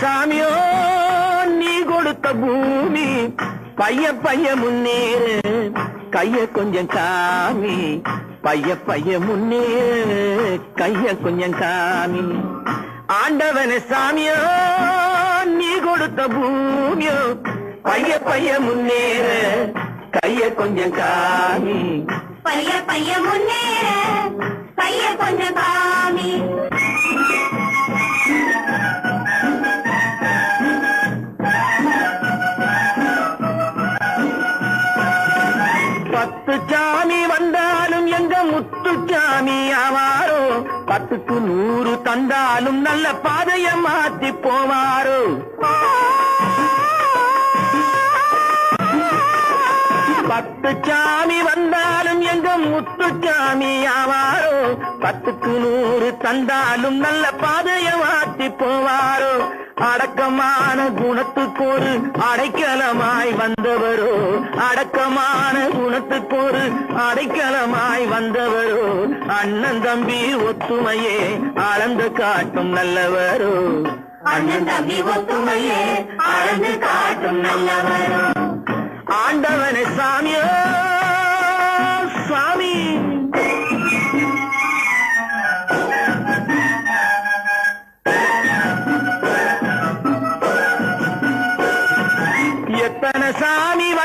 சாமியோ நீ கொடுத்த பூமி பைய பைய முன்னேறு கைய கொஞ்சம் காமி பைய பைய முன்னேறு கைய கொஞ்சம் காமி ஆண்டவன சாமியோ நீ கொடுத்த பூமியோ பைய பைய முன்னேறு கைய கொஞ்சம் காமி பைய பைய முன்னேறு பைய கொஞ்சம் சாமி வந்தாலும் எங்க முத்து சாமி ஆவாரோ? பத்துக்கு நூறு தந்தாலும் நல்ல பாதைய மாத்தி போவாரோ? பத்து சாமி வந்தாலும் எங்க முத்து சாமி ஆவாரோ? பத்துக்கு நூறு தந்தாலும் நல்ல பாதைய மாத்தி போவாரோ? அடக்கமான குணத்துக்கு ஒரு அடைக்கலமாய் வந்தவரோ? அடக்கமான குணத்துக்கு ஒரு அடைக்கலமாய் வந்தவரோ? அண்ணன் தம்பி ஒத்துமையே அளந்து காட்டும் நல்லவரோ? அண்ணன் தம்பி ஒத்துமையே அளந்து காட்டும் நல்லவரும் ஆண்டவனை சாமி கருப்பணசாமி வந்து